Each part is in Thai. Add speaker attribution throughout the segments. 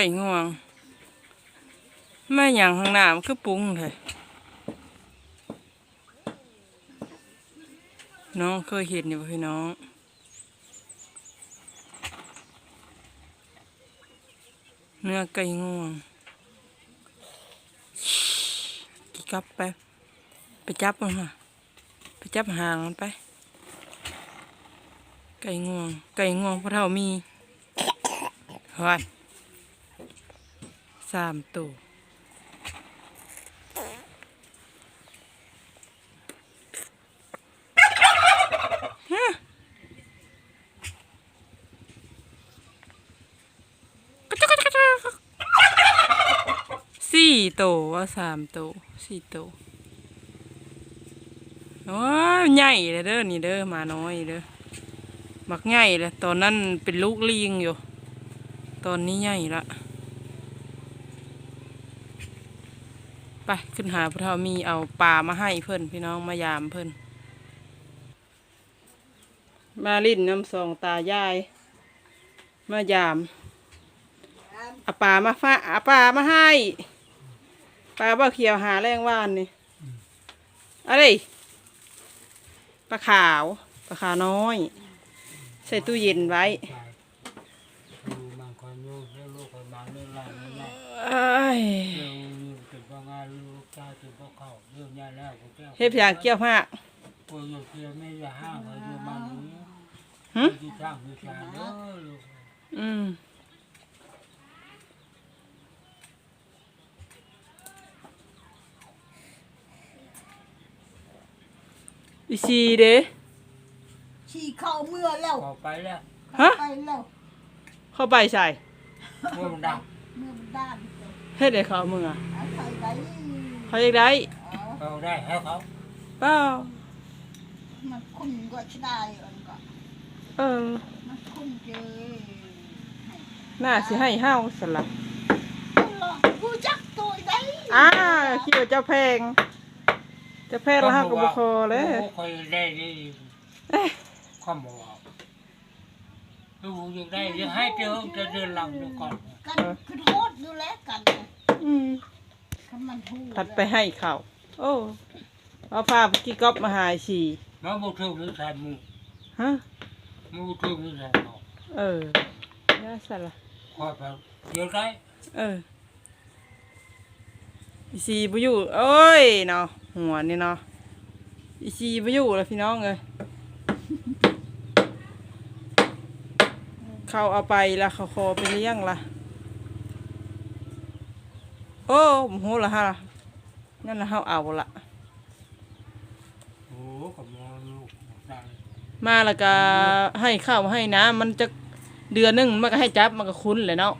Speaker 1: ก่ง่วงแม่หยังข้างหน้ามันคือปรุงเลยน้องเคยเห็นอยู่พี่น้อง เนื้อไก่ง่วงกี่กับไป ไปจับมันมาไปจับหางมันไป ไก่ง่วง ไก่ง่วงพระเท่ามีหอนามตัวฮะกระจุกกระจุกกระจุกสี่ตัวว่าสามตัวสี่ตัวโอ้ยใหญ่เลยเด้อนี่เด้อมาน้อยเด้อมักใหญ่เลยตอนนั้นเป็นลูกลิงอยู่ ตอนนี้ใหญ่ละ ไปขึ้นหาพระเท่ามีเอาปลามาให้เพิ่นพี่น้องมายามเพิ่นมาลิ้นน้ำสองตายาย มายามเอาปลามาฟ้าเอาปลามาให้ปลาบ่าเขียวหาแรงว่านนี่อะไรปลาขาวปลาขาวน้อย ใส่ตู้เย็นไว้
Speaker 2: ดูมันคอยลูกเรื่องลูกคอยานลูกชายติดว่าเข้าเรื่องยาแล้วก็แก้ว
Speaker 1: เฮ็ดอย่างเกี่ยวหัก
Speaker 2: ปวดอยู่เพียไม่จะห้ามคอยอยู่มันนี้
Speaker 1: หึ
Speaker 2: ที่สร้างวิชาเด้อลูก
Speaker 1: อืมอีซีเด้
Speaker 3: ฉี่เข้าเมื่อแล้ว
Speaker 2: พอไปแล้ว
Speaker 1: ฮะ
Speaker 3: ไปแล้ว
Speaker 1: เข้าไปใส่
Speaker 2: เมื่อมันดัง
Speaker 3: เมื่อมันด้าน
Speaker 1: เฮ็ดได้เขามึงอะ
Speaker 3: เอาใส่ได
Speaker 1: เขาอยากได้
Speaker 3: เอา
Speaker 2: เราได้ให้เขา
Speaker 1: เปล่า
Speaker 3: มันคุ้มก็ใช่ได้อันก็
Speaker 1: เออ
Speaker 3: มันคุ้มเจอ
Speaker 1: น่าสิให้เฮาสละ
Speaker 3: เอาล่ะกูจักตัวได้
Speaker 1: อ้าคิดว่าเจ้าแพงเจะแพงแล้วเฮาก็บ่คอเลย
Speaker 2: คอยได้นี่
Speaker 1: เอ้ย
Speaker 2: ความบอกลูกอยากได้จะให้เจ้าจะเดินหลังดูก่อน
Speaker 3: กันคือโทษดูแลกันนะ
Speaker 1: อืม
Speaker 3: คัน มันพูด
Speaker 1: ผัดไปให้เขาโอ้เอาผ้าไปกี่ก๊อบมาหายฉี่
Speaker 2: มาบุตรหรือใส่มือ
Speaker 1: ฮะ
Speaker 2: มาบุตรหรือใส่หมอ
Speaker 1: เออน่าสละ
Speaker 2: คอยไปเดี๋ยวได้
Speaker 1: เอออีซีบ่อยู่โอ้ยเนาะหัวนี่เนาะอีซีบ่อยู่แล้วพี่น้องเอ้ยเขาเอาไปละเขาคอไปเลี้ยงละ โอ้โหละฮะนั่นละเฮาเอาละ
Speaker 2: โอ้กับมองลูกได้
Speaker 1: มาแล้วก็ให้ข้าวให้น้ำมันจะเดือนหนึงมันก็ให้จับมันก็คุ้นเลยเนาะ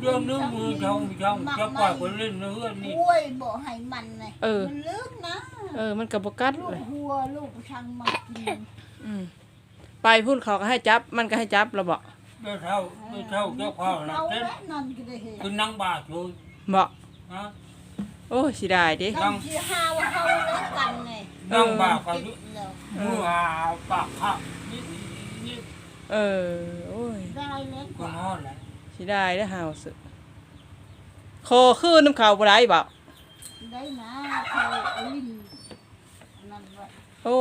Speaker 2: เรื่องนึงมือช่องช่องจะปล่อยคนเล่นเนื้อนี่
Speaker 3: โอ้ยบอกให้มันไง
Speaker 1: เออ
Speaker 3: มันลึกนะ
Speaker 1: เออมันก็บ่กัด
Speaker 3: ลู
Speaker 1: เล
Speaker 3: ก
Speaker 1: ย
Speaker 3: หัวลูกช่างมากิน
Speaker 1: อืมไปพูดเขาก็ให้จับมันก็ให้จับแล้วบอก
Speaker 2: ไม่เท่าไม่เท่าเจ้าพ่อนะ
Speaker 3: เรา
Speaker 2: เต้น
Speaker 3: และนั่นก็ได้เห็น
Speaker 2: คือนั่งบาดเลย
Speaker 1: บอก
Speaker 2: นะ
Speaker 1: โอ้สิได้ดิ
Speaker 3: กันที่ห้าว่าเขาแล้วกันไง
Speaker 2: นั่งบาดก็
Speaker 3: ติดแล้ว
Speaker 2: มือหาปากข้านี่นี่
Speaker 1: เออ โอ้ย
Speaker 3: ได้แล้วก
Speaker 2: ก็
Speaker 3: ว่า
Speaker 2: นอนแหละ
Speaker 1: สิได้ได้อหาวสึคอขึ้นน้ำเขาบ่ได้บอก
Speaker 3: ได้นะเขาเอาลิ้นนั่นไว้
Speaker 1: โอ้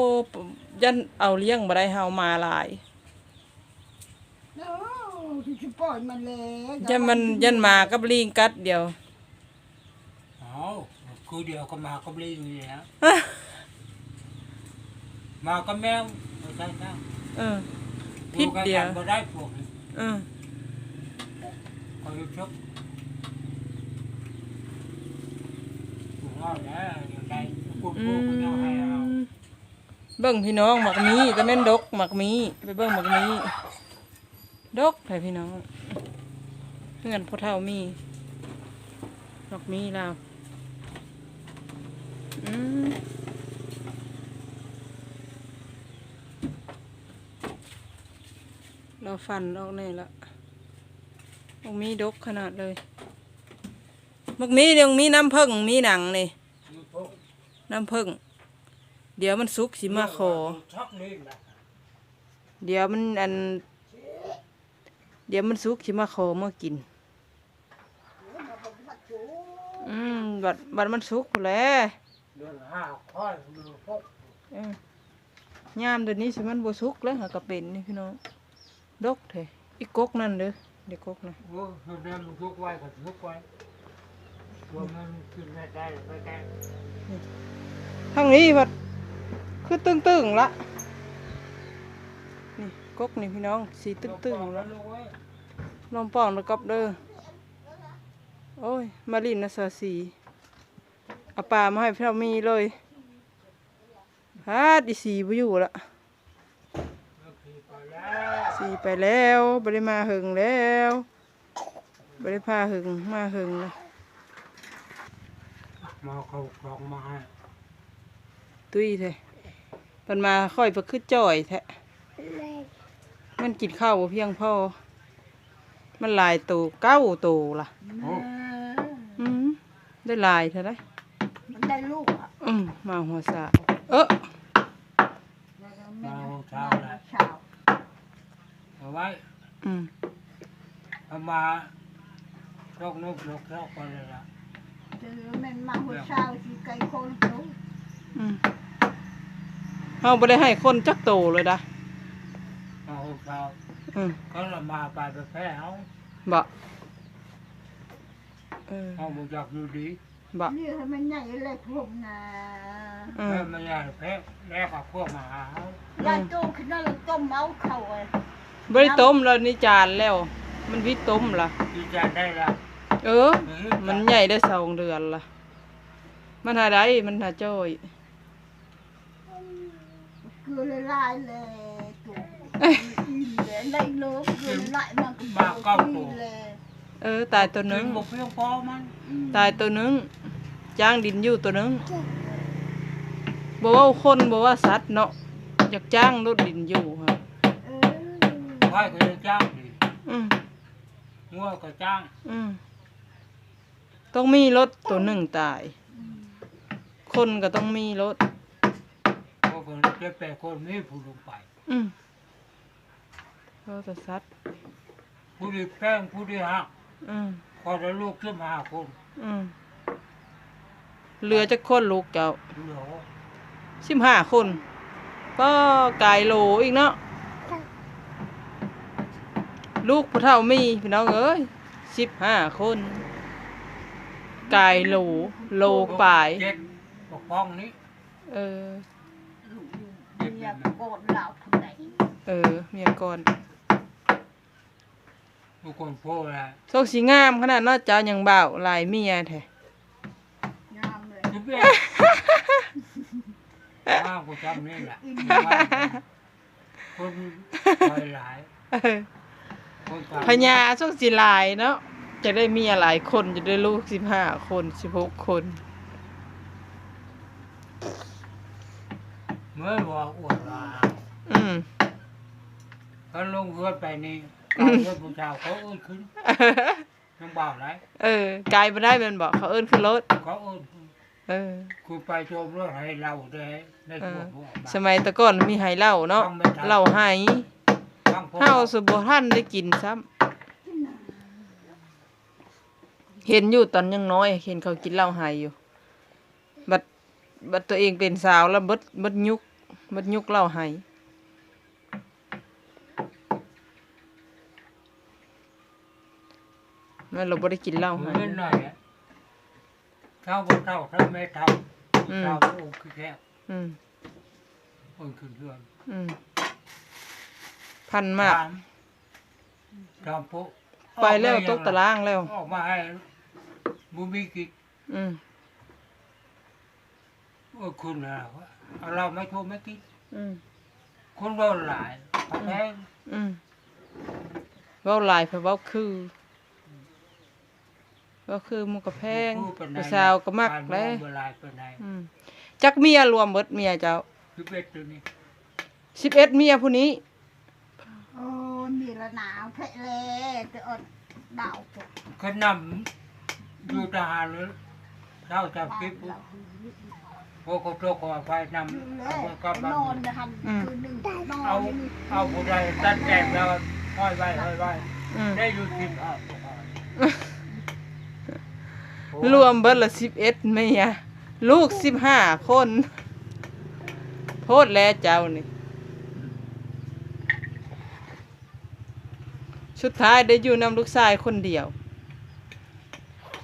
Speaker 1: ยันเอาเลี้ยงบ่ได้เฮามาหลาย
Speaker 3: โอ้ที่จะปล่อยมันเลย
Speaker 1: ยันมันยันมากับลิงกัดเดียว
Speaker 2: เอา คือเดียวก็มาก็รีนี่นะมาก็แมวไม่ใช่นะ
Speaker 1: เออพิษเดียว
Speaker 2: ก็ได้พวก
Speaker 1: เออ
Speaker 2: คอยชกถูกเอาแล้วอย่างไรกู
Speaker 1: อื
Speaker 2: พูดก็เอาให้เอา
Speaker 1: มเบิ่งพี่น้องหมักมีแต่แม่นดกหมักมีไปเบิ่งหมักมีดกให้พี่น้องเพื่อนพ่อเฒ่ามีหมักมีแล้วอืม เราฟันออกนี่ละหมักมีดกขนาดเลยหมักมีเดี๋ยวมีน้ำผึ้งมีหนังนี่น้ำผึ้งเดี๋ยวมันสุกสิมาขอ
Speaker 2: ชักนี่แหล
Speaker 1: เดี๋ยวมันอัน เดี๋ยวมันสุกสิมาขอมากิน อืมบัดบัดมันสุกแล้ว
Speaker 2: เดือนห้าค่อยเดือนหก
Speaker 1: ยามเดี๋ยวนี้สิมันบ่สุกแล้วหากะเป็นนี่พี่น้องดกแท้อีกกนั่นเด้อเด็กกกนะ
Speaker 2: โอ้เดือนมันทุกไว้ก็ทุกไว้ว่ามันขึ้นไม่ได้ไม่ได้
Speaker 1: ทางนี้บัดคือตึงๆละนี่กกนี่พี่น้องสีตึงๆ
Speaker 2: แล้
Speaker 1: แล้วว
Speaker 2: ลูกเว้ย
Speaker 1: น้องป้องแล้วกับเด้อโอ้ยมาลินนะสาสี เอาปลามาให้พี่เรามีเลยฮาดอีสีบ่อยู่ละ
Speaker 2: แล้วขี่ไปแล้ว
Speaker 1: สีไปแล้วบ่ได้มาหึงแล้วบ่ได้พาหึงมาหึงเลย
Speaker 2: มาเขากล่องมาให้
Speaker 1: ตุ้ยแท้เพิ่นมาค่อยไปคือจ่อยแท้มันกินข้าวบ่เพียงพอมันหลายตัวเก้าตัวล่ะ
Speaker 2: โอ้
Speaker 1: อืมได้หลายเท่าได
Speaker 3: มัน ได้ลูกอะ
Speaker 1: อืมมาหัวสาวเออ
Speaker 3: แล้วก็แม่เช้าเช้า
Speaker 2: เอาไว้
Speaker 1: อืม
Speaker 2: เอามาลกนุกลกลกไปเลยล่ะ
Speaker 3: เจอแม่มาหัวเช้าที่ไก่คนเขา
Speaker 1: อืมเฮาบ่ได้ให้คนจักโตเลยดะ
Speaker 2: เอาหกเช้า
Speaker 1: อืม
Speaker 2: เขาละมาไปไปแพ้เอา
Speaker 1: บ่เออ
Speaker 2: เอาบุจักอยู่ดี
Speaker 1: บ่
Speaker 3: นี่ทำไมใหญ่เลยผมนะ
Speaker 1: อื
Speaker 2: แพ้
Speaker 1: ม
Speaker 2: ไม่ใช่แพ้แลกกับพวกมาหาเขา
Speaker 3: ยายโตขึ้นนั่นแล้วต้มเอาเข่าเลย
Speaker 1: บ่ได้ต้มแล้วนี่จานแล้ว มันวิต้มล่ะ
Speaker 2: ดีใจได้ละ
Speaker 1: เออ มันใหญ่ได้สองเดือนล่ะมันหาได้มันหาจ้อย
Speaker 3: เกลือละลายเลยตัวอิ่มเลยได้เลิกเกลือละลายมันก็ดีเลย
Speaker 1: เออ ตายตัวหนึ
Speaker 2: กิ
Speaker 1: ง
Speaker 2: นบุกเพียงพอมัน
Speaker 1: ตายตัวหนึงจ้างดินอยู่ตัวหนึงบ่ว่าคนบ่ว่าสัตว์เนาะอยากจ้างรถดินอยู่ค่ะ
Speaker 3: เออ
Speaker 2: ไหวก็จะจ้างดี
Speaker 1: อืม
Speaker 2: งัวก็จ้าง
Speaker 1: อืมต้องมีรถตัวหนึ่งตาย คนก็ต้องมีรถ
Speaker 2: พวกคนเจ็บแปดคนมีผู้ลงไป
Speaker 1: อืมเขาจะซัด
Speaker 2: ผู้ที่แป้งผู้ที่หัก
Speaker 1: อืม
Speaker 2: พอจะลูกขึ้นมาคน
Speaker 1: อืมเหลือจะคนลูกเจ้า
Speaker 2: เหลือ
Speaker 1: สิบห้าคน ก็กายโหลอีกเนาะลูกผู้เฒ่ามีพี่น้องเอ้ยสิบห้าคนกายโหลโลปลาย
Speaker 2: เจ็ดปกป้องนี้
Speaker 1: เออ
Speaker 3: ลูกอยู่เมียโกดเหล่าผู้ใด
Speaker 1: เออเมียก่อน
Speaker 2: ทุกคนพูดแหละ
Speaker 1: โชคสีงามขนาดเนาะเจ้ายังบ่าวหลายเมียแท้
Speaker 3: งามเลย
Speaker 2: สิบเอ็ดห้ากูจำนี่แหละคนหลายหลาย
Speaker 1: เออ
Speaker 2: คนตาม
Speaker 1: พญาโชคสีหลายเนาะจะได้เมียหลายคนจะได้ลูกสิบห้าคนสิบหกคน
Speaker 2: เมื่อว่าอวดว่า
Speaker 1: อืม
Speaker 2: เขาลงเรือไปนี่ การเรือผู้ชายเขาเอื้นขึ้นยังบ่าวไร
Speaker 1: เออกลายมาได้เป็นบอกเขาเอิ้นขึ้นรถ
Speaker 2: เขาเอื้นขึ้น
Speaker 1: เออ
Speaker 2: คุณไปชมรถให้เราได้ได้
Speaker 1: เอ
Speaker 2: พว
Speaker 1: อก
Speaker 2: พวก
Speaker 1: สมัยแตะก่อนมีไหเหล้าเนาะเหล้าไห
Speaker 2: ฟังพวก
Speaker 1: เฮาสุบ่ทันได้กินซ้ำเห็นอยู่ตอนยังน้อย เห็นเขากินเหล้าไหอยู่ บัดบัดตัวเองเป็นสาวแล้วเบิดเบิดยุกเบิดยุกเหล้าไห นั่นเราบ่ได้กินเหล้าไห
Speaker 2: เงินหน่อยอะเท่าบ่เท่าถ้าไม่เท่า
Speaker 1: อืม
Speaker 2: เท่าโอ้คือแค่
Speaker 1: อืม
Speaker 2: เอ้นขึ้นเรือน
Speaker 1: อืมพันมาก
Speaker 2: ตามตามปุ๊
Speaker 1: ไปแล้วตกตารางแล้ว
Speaker 2: ออกมาให้บุมีกิจ
Speaker 1: อืม
Speaker 2: เออคุณนะเอาเราไม่โทรไม่กิน
Speaker 1: อืม
Speaker 2: คนเราหลายเขาแพง
Speaker 1: อืมเว้าหลายเพราะเว้าคือ เว้าคือหมันก็แพง
Speaker 2: ผู้เป็น
Speaker 1: ผู้สาวก็มัก
Speaker 2: การ
Speaker 1: แหล้
Speaker 2: มองเวลาเป็นไง
Speaker 1: อืมจักเมียรวมเบิดเมียเจ้า
Speaker 2: คือเป็ดตัวนี้
Speaker 1: สิบเอ็ดเมียผู้นี้
Speaker 3: โอ้มีละหนาวแท้เลยแต่อดดาวตก
Speaker 2: เขานำอยู่ทหารเลยเท่าจำคลิปพวกเขาโตกว่าไฟนำ
Speaker 3: เล
Speaker 2: เอา
Speaker 3: ย
Speaker 2: ไปกลับ
Speaker 3: น
Speaker 2: บ้า
Speaker 3: อน
Speaker 2: น
Speaker 3: นะฮันคืนหนึ่งนอ
Speaker 2: เอา
Speaker 3: นนี่
Speaker 2: เอาผู้ใดตัดแจกแล้วห้อยไว้ห้อยไว้
Speaker 1: อืม
Speaker 2: ได้อยู่สิบเอาโอ้
Speaker 1: รวมเบิดละสิบเอ็ดเมียลูกสิบห้าคนโพดแล้วเจ้านี่สุดท้ายได้อยู่นำลูกชายคนเดียว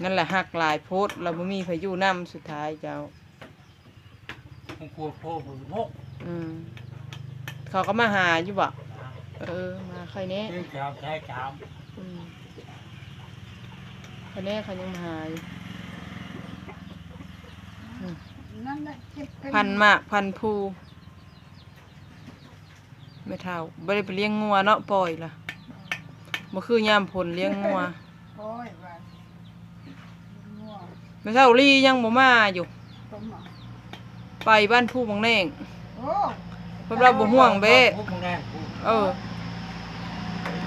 Speaker 1: นั่นแหละหักหลายโพดเราไม่มีพายุนำสุดท้ายเจ้า
Speaker 2: ผมกลัวพ่อผมมก
Speaker 1: อืมเขาก็มาหาอยู่บ่เออมาใครเนี้ย
Speaker 2: ที่สามใช้สาม
Speaker 1: อืมใครเนี้ยเขายังมาหาอยู่
Speaker 3: นั่นแหละเจ็บเป็
Speaker 1: พันมากพันภูไม่เท่าไม่ได้ไปเลี้ยงงัวเนาะปล่อยล่ะบ่คือยามผลเลี้ยงงัว
Speaker 3: โอ้ยว่างัว
Speaker 1: ไม่เท่าลี่ยังบ่มาอยู่
Speaker 3: ต้มหมา
Speaker 1: ไปบ้านผู้บางแนง
Speaker 3: โอ้
Speaker 1: เพราะเราบ่ห่วงเบ้
Speaker 2: พวกมึงแน่กู
Speaker 1: เออ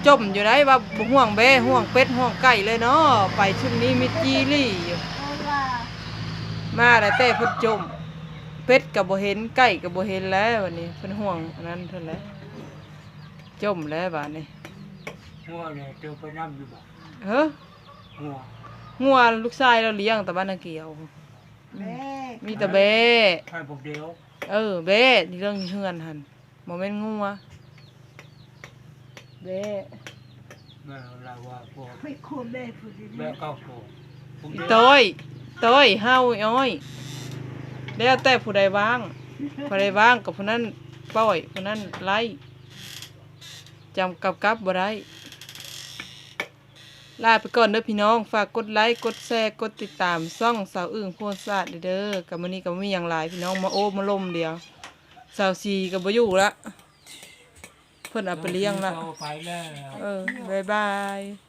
Speaker 1: จมอยู่ไหนว่าบ่ห่วงเบ้ห่วงเป็ดห่วงไก่เลยเนาะไปชุดนี้มิดจีรี่อยู่
Speaker 3: โอ้ว่า
Speaker 1: มาแต่แต่เพิ่นจมเป็ดก็บ่เห็นไก่ก็บ่เห็นแล้ววันนี้เพิ่นห่วงอันนั้นเท่านั้นแหละจมแล้วบาดนี้
Speaker 2: หัวเนี่ยเจอไปน้ำอยู่บ่
Speaker 1: เฮ้อ
Speaker 2: หัว
Speaker 1: งัวลูกชายเราเลี้ยงแต่บ้านนาเกียว
Speaker 3: แม่
Speaker 1: มีแต่เบ้
Speaker 2: ใช่พวกเดียว
Speaker 1: เออเบ้ที่เรื่องเฮือนหั่นบ่แม่นงัวเบ้
Speaker 2: แม่เราว่าพวก
Speaker 3: ไปโคแม่ผู้ดี
Speaker 2: แม่เก้าโตพวก
Speaker 1: อี
Speaker 2: เดียว
Speaker 1: โต้ย โต้ยเฮาอ้อยแล้วแต่ผู้ใดว่างผู้ใดว่างกับผู้นั้นปล่อยผู้นั้นไล่จำกับกับบ่ได้ลาไปก่อนเด้อพี่น้อง ฝากกดไลค์กดแชร์กดติดตามซ่องสาวอึ่งโพสต์ศาสตร์เด้อกับมื้อนี้ก็บ่มีหยังหลายพี่น้องมาโอ้มาลมเดียวสาวซีก็บ่อยู่ละเพิ่นเอาไปเลี้ยงละ
Speaker 2: ไปแล้ว
Speaker 1: เออบ๊ายบาย
Speaker 3: บ